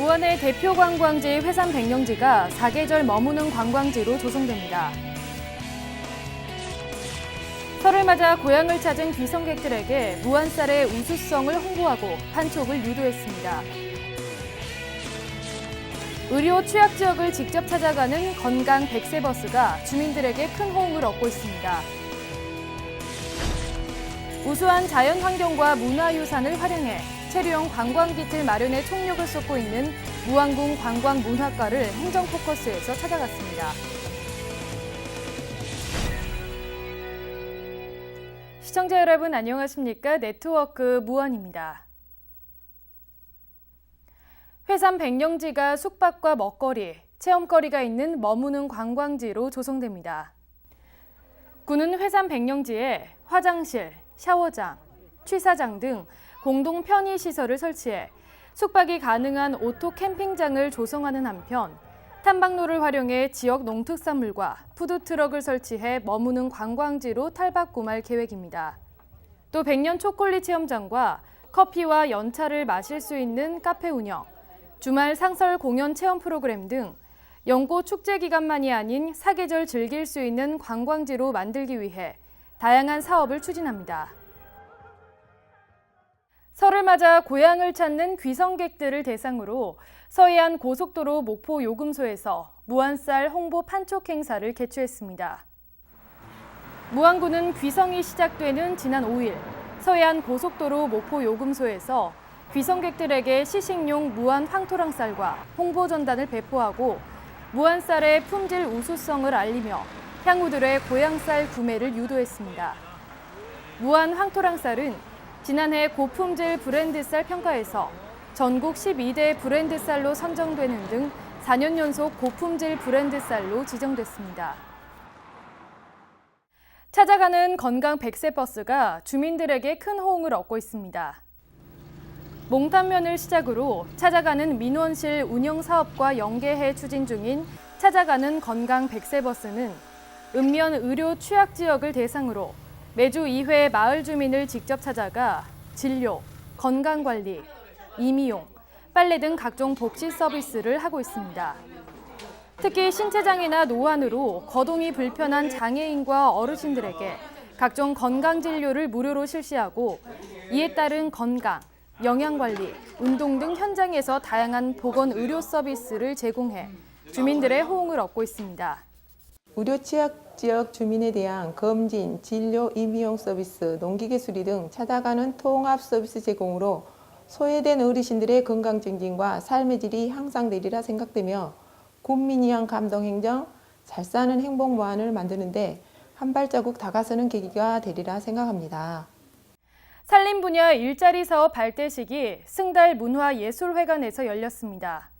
무안의 대표 관광지 회산 백령지가 사계절 머무는 관광지로 조성됩니다. 설을 맞아 고향을 찾은 귀성객들에게 무안쌀의 우수성을 홍보하고 판촉을 유도했습니다. 의료 취약 지역을 직접 찾아가는 건강 백세 버스가 주민들에게 큰 호응을 얻고 있습니다. 우수한 자연 환경과 문화 유산을 활용해 체류형 관광기틀 마련에 총력을 쏟고 있는 무안궁 관광문화과를 행정 포커스에서 찾아갔습니다. 시청자 여러분 안녕하십니까? 네트워크 무안입니다. 회산 백령지가 숙박과 먹거리, 체험거리가 있는 머무는 관광지로 조성됩니다. 군은 회산 백령지에 화장실, 샤워장, 취사장 등 공동 편의 시설을 설치해 숙박이 가능한 오토 캠핑장을 조성하는 한편 탐방로를 활용해 지역 농특산물과 푸드트럭을 설치해 머무는 관광지로 탈바꿈할 계획입니다. 또 백년 초콜릿 체험장과 커피와 연차를 마실 수 있는 카페 운영, 주말 상설 공연 체험 프로그램 등 연고 축제 기간만이 아닌 사계절 즐길 수 있는 관광지로 만들기 위해 다양한 사업을 추진합니다. 설을 맞아 고향을 찾는 귀성객들을 대상으로 서해안 고속도로 목포 요금소에서 무안쌀 홍보 판촉 행사를 개최했습니다. 무안군은 귀성이 시작되는 지난 5일 서해안 고속도로 목포 요금소에서 귀성객들에게 시식용 무안 황토랑 쌀과 홍보 전단을 배포하고 무안쌀의 품질 우수성을 알리며 향후들의 고향 쌀 구매를 유도했습니다. 무안 황토랑 쌀은 지난해 고품질 브랜드 쌀 평가에서 전국 12대 브랜드 쌀로 선정되는 등 4년 연속 고품질 브랜드 쌀로 지정됐습니다. 찾아가는 건강 백세 버스가 주민들에게 큰 호응을 얻고 있습니다. 몽탄면을 시작으로 찾아가는 민원실 운영 사업과 연계해 추진 중인 찾아가는 건강 백세 버스는 읍면 의료 취약 지역을 대상으로 매주 2회 마을 주민을 직접 찾아가 진료, 건강 관리, 임의용, 빨래 등 각종 복지 서비스를 하고 있습니다. 특히 신체장애나 노안으로 거동이 불편한 장애인과 어르신들에게 각종 건강 진료를 무료로 실시하고 이에 따른 건강, 영양 관리, 운동 등 현장에서 다양한 보건 의료 서비스를 제공해 주민들의 호응을 얻고 있습니다. 의료 취약 지역 주민에 대한 검진, 진료, 임의용 서비스, 농기계 수리 등 찾아가는 통합 서비스 제공으로 소외된 어르신들의 건강 증진과 삶의 질이 향상되리라 생각되며 국민이 위한 감동 행정, 잘 사는 행복 무한을 만드는데 한 발자국 다가서는 계기가 되리라 생각합니다. 산림 분야 일자리 사업 발대식이 승달 문화예술회관에서 열렸습니다.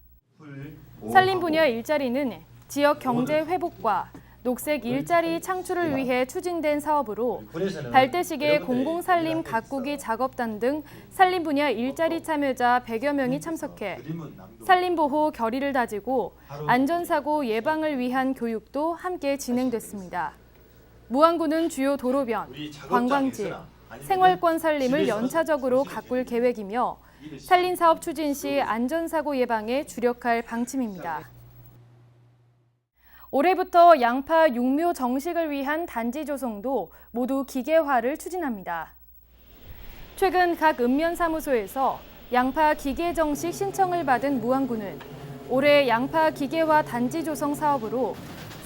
산림 분야 일자리는 지역 경제 회복과 녹색 일자리 창출을 위해 추진된 사업으로 발대식에 공공산림 가꾸기 작업단 등 산림 분야 일자리 참여자 100여 명이 참석해 산림보호 결의를 다지고 안전사고 예방을 위한 교육도 함께 진행됐습니다. 무안군은 주요 도로변, 관광지, 생활권 산림을 연차적으로 가꿀 계획이며 산림 사업 추진 시 안전사고 예방에 주력할 방침입니다. 올해부터 양파 육묘 정식을 위한 단지 조성도 모두 기계화를 추진합니다. 최근 각 읍면 사무소에서 양파 기계 정식 신청을 받은 무안군은 올해 양파 기계화 단지 조성 사업으로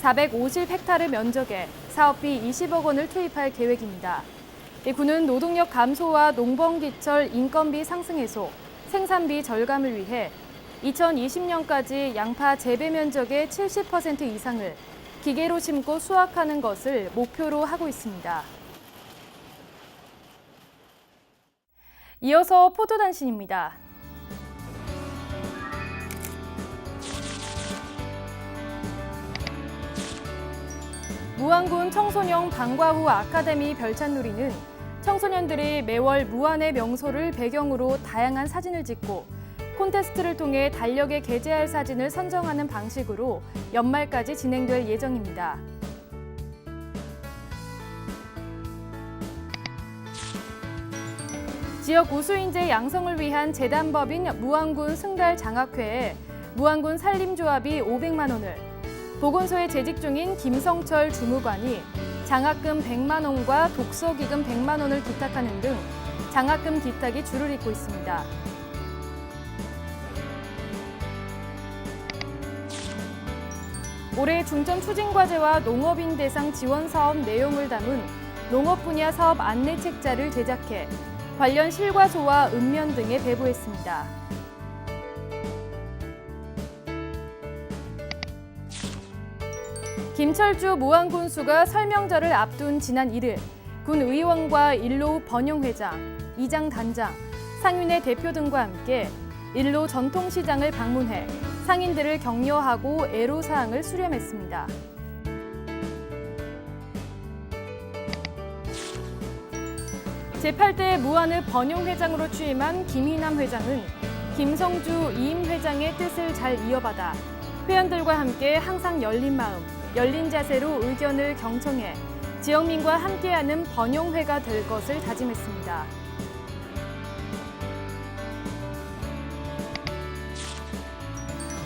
450헥타르 면적에 사업비 20억 원을 투입할 계획입니다. 이 군은 노동력 감소와 농번기철 인건비 상승 해소, 생산비 절감을 위해 2020년까지 양파 재배 면적의 70% 이상을 기계로 심고 수확하는 것을 목표로 하고 있습니다. 이어서 포도 단신입니다. 무안군 청소년 방과후 아카데미 별찬놀이는 청소년들이 매월 무안의 명소를 배경으로 다양한 사진을 찍고 콘테스트를 통해 달력에 게재할 사진을 선정하는 방식으로 연말까지 진행될 예정입니다. 지역 우수인재 양성을 위한 재단법인 무안군 승달 장학회에 무안군 산림조합이 500만 원을, 보건소에 재직 중인 김성철 주무관이 장학금 100만 원과 독서기금 100만 원을 기탁하는 등 장학금 기탁이 줄을 잇고 있습니다. 올해 중점 추진과제와 농업인 대상 지원 사업 내용을 담은 농업 분야 사업 안내 책자를 제작해 관련 실과소와 읍면 등에 배부했습니다. 김철주 무안군수가 설명절을 앞둔 지난 1일 군 의원과 일로 번영회장, 이장 단장, 상윤회 대표 등과 함께 일로 전통시장을 방문해 상인들을 격려하고 애로사항을 수렴했습니다. 제8대 무안의 번영회장으로 취임한 김희남 회장은 김성주 이임 회장의 뜻을 잘 이어받아 회원들과 함께 항상 열린 마음, 열린 자세로 의견을 경청해 지역민과 함께하는 번영회가 될 것을 다짐했습니다.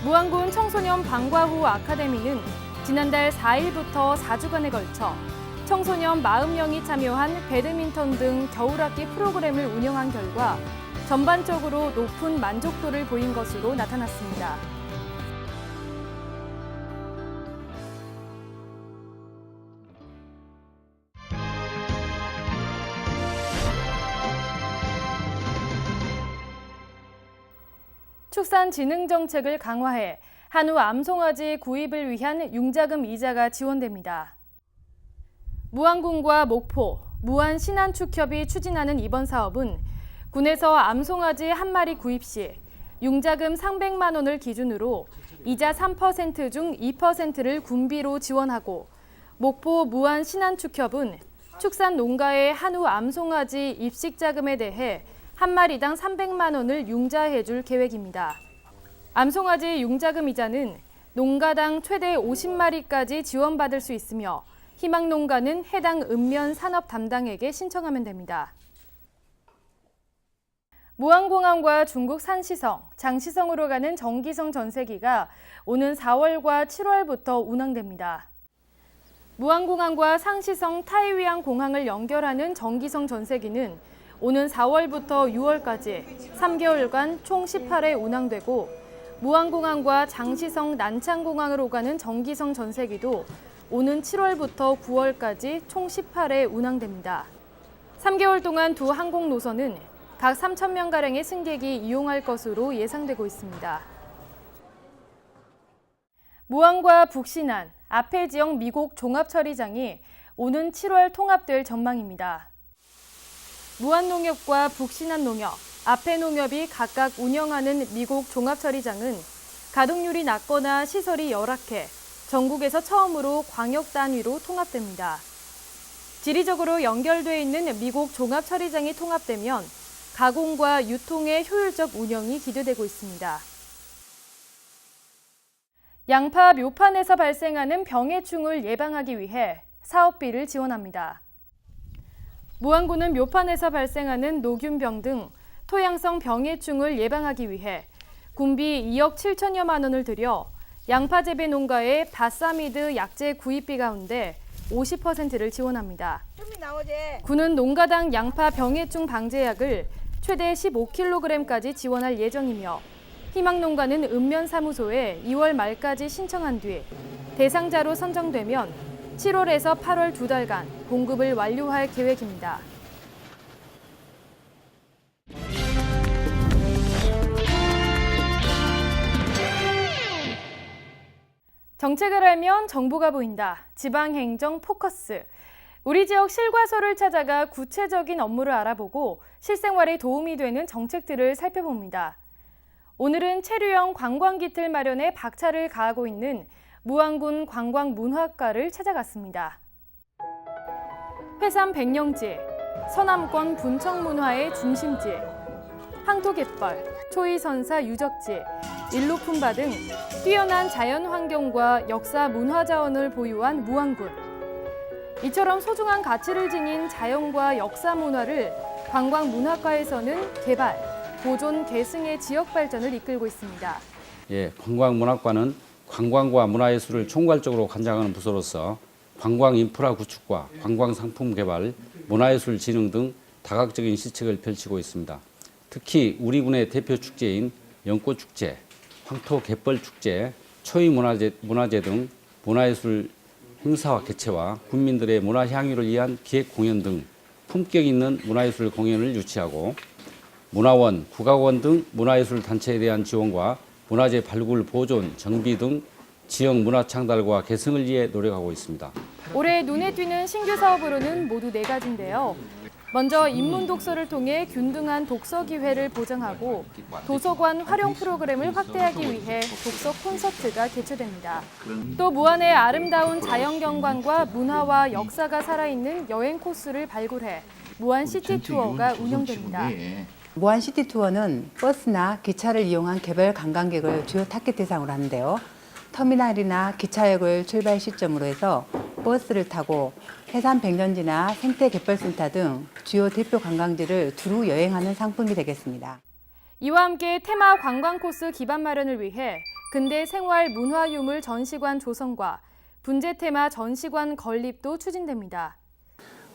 무안군 청소년 방과후 아카데미는 지난달 4일부터 4주간에 걸쳐 청소년 40명이 참여한 배드민턴 등 겨울학기 프로그램을 운영한 결과 전반적으로 높은 만족도를 보인 것으로 나타났습니다. 축산진흥 정책을 강화해 한우 암송아지 구입을 위한 융자금 이자가 지원됩니다. 무안군과 목포, 무안 신안축협이 추진하는 이번 사업은 군에서 암송아지 한 마리 구입 시 융자금 300만 원을 기준으로 이자 3%중 2%를 군비로 지원하고 목포 무안 신안축협은 축산 농가의 한우 암송아지 입식 자금에 대해 한 마리당 300만 원을 융자해 줄 계획입니다. 암송아지 융자금 이자는 농가당 최대 50마리까지 지원받을 수 있으며 희망 농가는 해당 읍면 산업 담당에게 신청하면 됩니다. 무안공항과 중국 산시성, 장시성으로 가는 정기성 전세기가 오는 4월과 7월부터 운항됩니다. 무안공항과 상시성 타이위안 공항을 연결하는 정기성 전세기는 오는 4월부터 6월까지 3개월간 총 18회 운항되고 무안공항과 장시성 난창공항으로 가는 정기성 전세기도 오는 7월부터 9월까지 총 18회 운항됩니다. 3개월 동안 두 항공 노선은 각 3천 명 가량의 승객이 이용할 것으로 예상되고 있습니다. 무안과 북신안, 앞해 지역 미국 종합처리장이 오는 7월 통합될 전망입니다. 무안농협과 북신안농협, 앞해농협이 각각 운영하는 미국 종합처리장은 가동률이 낮거나 시설이 열악해 전국에서 처음으로 광역 단위로 통합됩니다. 지리적으로 연결돼 있는 미국 종합처리장이 통합되면 가공과 유통의 효율적 운영이 기대되고 있습니다. 양파 묘판에서 발생하는 병해충을 예방하기 위해 사업비를 지원합니다. 무안군은 묘판에서 발생하는 노균병 등 토양성 병해충을 예방하기 위해 군비 2억 7천여만 원을 들여 양파 재배 농가의 바사미드 약재 구입비 가운데 50%를 지원합니다. 군은 농가당 양파 병해충 방제약을 최대 15kg까지 지원할 예정이며 희망농가는 읍면사무소에 2월 말까지 신청한 뒤 대상자로 선정되면 7월에서 8월 두 달간 공급을 완료할 계획입니다. 정책을 알면 정보가 보인다. 지방행정 포커스. 우리 지역 실과소를 찾아가 구체적인 업무를 알아보고 실생활에 도움이 되는 정책들을 살펴봅니다. 오늘은 체류형 관광기틀 마련에 박차를 가하고 있는 무안군 관광문화과를 찾아갔습니다. 회산 백령지, 서남권 분청문화의 중심지, 항토갯벌, 초이선사 유적지, 일로품바 등 뛰어난 자연 환경과 역사 문화 자원을 보유한 무안군. 이처럼 소중한 가치를 지닌 자연과 역사 문화를 관광 문학과에서는 개발, 보존, 계승의 지역 발전을 이끌고 있습니다. 예, 관광문학과는 관광과 문화예술을 총괄적으로 관장하는 부서로서 관광 인프라 구축과 관광 상품 개발, 문화예술 진흥 등 다각적인 시책을 펼치고 있습니다. 특히 우리 군의 대표 축제인 연꽃축제, 황토 갯벌축제, 초이문화제 문화제 등 문화예술 행사와 개최와 국민들의 문화 향유를 위한 기획 공연 등 품격 있는 문화예술 공연을 유치하고 문화원, 국악원 등 문화예술 단체에 대한 지원과 문화재 발굴, 보존, 정비 등 지역 문화 창달과 개성을 위해 노력하고 있습니다. 올해 눈에 띄는 신규 사업으로는 모두 네 가지인데요. 먼저 인문 독서를 통해 균등한 독서 기회를 보장하고 도서관 활용 프로그램을 확대하기 위해 독서 콘서트가 개최됩니다. 또 무안의 아름다운 자연 경관과 문화와 역사가 살아있는 여행 코스를 발굴해 무안 시티 투어가 운영됩니다. 무한 시티 투어는 버스나 기차를 이용한 개별 관광객을 주요 타겟 대상으로 하는데요. 터미널이나 기차역을 출발 시점으로 해서 버스를 타고 해산 백년지나 생태 개발센터 등 주요 대표 관광지를 두루 여행하는 상품이 되겠습니다. 이와 함께 테마 관광 코스 기반 마련을 위해 근대 생활 문화 유물 전시관 조성과 분재 테마 전시관 건립도 추진됩니다.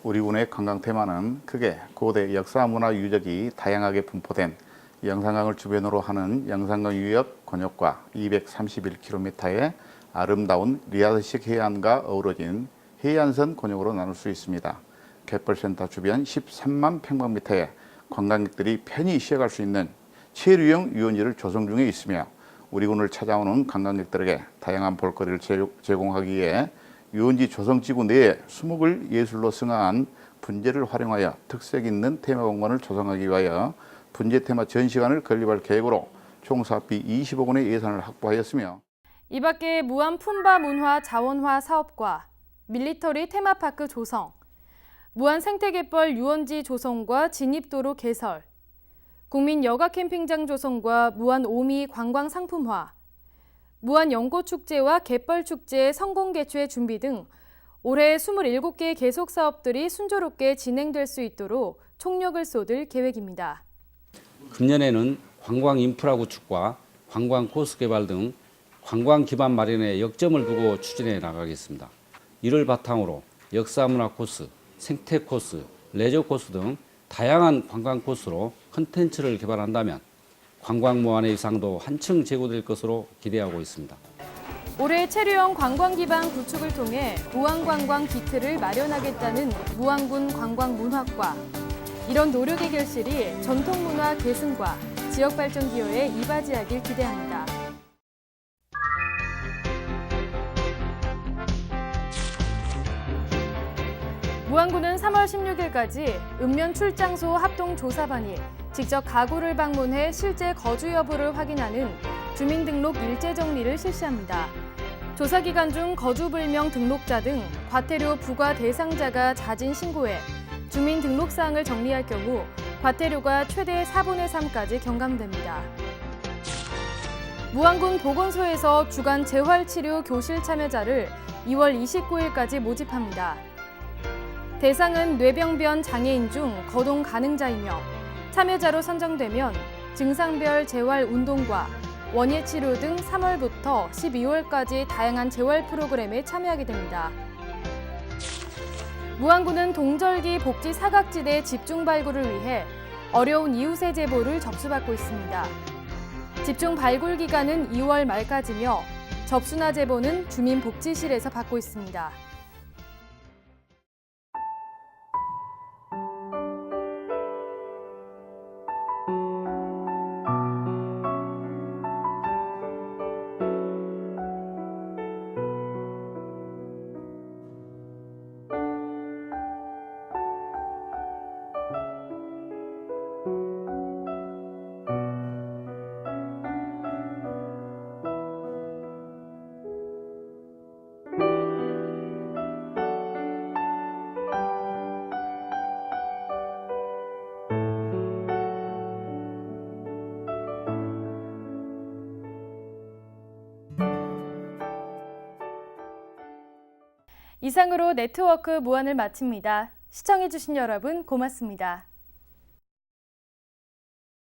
우리 군의 관광 테마는 크게 고대 역사 문화 유적이 다양하게 분포된 영산강을 주변으로 하는 영산강 유역 권역과 231km의 아름다운 리아드식 해안과 어우러진 해안선 권역으로 나눌 수 있습니다. 갯벌센터 주변 13만 평방미터의 관광객들이 편히 쉬어갈 수 있는 체류형 유원지를 조성 중에 있으며 우리 군을 찾아오는 관광객들에게 다양한 볼거리를 제- 제공하기 위해 유원지 조성지구 내에 수목을 예술로 승화한 분재를 활용하여 특색 있는 테마 공간을 조성하기 위하여 분재 테마 전시관을 건립할 계획으로 총 사업비 20억 원의 예산을 확보하였으며 이 밖에 무안 품바 문화 자원화 사업과 밀리터리 테마파크 조성, 무안 생태갯벌 유원지 조성과 진입도로 개설, 국민 여가 캠핑장 조성과 무안 오미 관광 상품화, 무안 연꽃축제와 갯벌축제 성공 개최 준비 등 올해 27개 계속 사업들이 순조롭게 진행될 수 있도록 총력을 쏟을 계획입니다. 금년에는 관광 인프라 구축과 관광 코스 개발 등 관광 기반 마련에 역점을 두고 추진해 나가겠습니다. 이를 바탕으로 역사 문화 코스, 생태 코스, 레저 코스 등 다양한 관광 코스로 컨텐츠를 개발한다면 관광 무안의 위상도 한층 제고될 것으로 기대하고 있습니다. 올해 체류형 관광 기반 구축을 통해 무안관광 기틀을 마련하겠다는 무안군 관광문학과 이런 노력의 결실이 전통문화 계승과 지역 발전 기여에 이바지하길 기대합니다. 무안군은 3월 16일까지 읍면 출장소 합동조사반이 직접 가구를 방문해 실제 거주 여부를 확인하는 주민등록 일제 정리를 실시합니다. 조사 기간 중 거주 불명 등록자 등 과태료 부과 대상자가 자진 신고해 주민등록 사항을 정리할 경우 과태료가 최대 4분의 3까지 경감됩니다. 무안군 보건소에서 주간 재활치료 교실 참여자를 2월 29일까지 모집합니다. 대상은 뇌병변 장애인 중 거동 가능자이며 참여자로 선정되면 증상별 재활 운동과 원예 치료 등 3월부터 12월까지 다양한 재활 프로그램에 참여하게 됩니다. 무안군은 동절기 복지 사각지대 집중 발굴을 위해 어려운 이웃의 제보를 접수받고 있습니다. 집중 발굴 기간은 2월 말까지며 접수나 제보는 주민복지실에서 받고 있습니다. 이상으로 네트워크 무한을 마칩니다. 시청해주신 여러분 고맙습니다.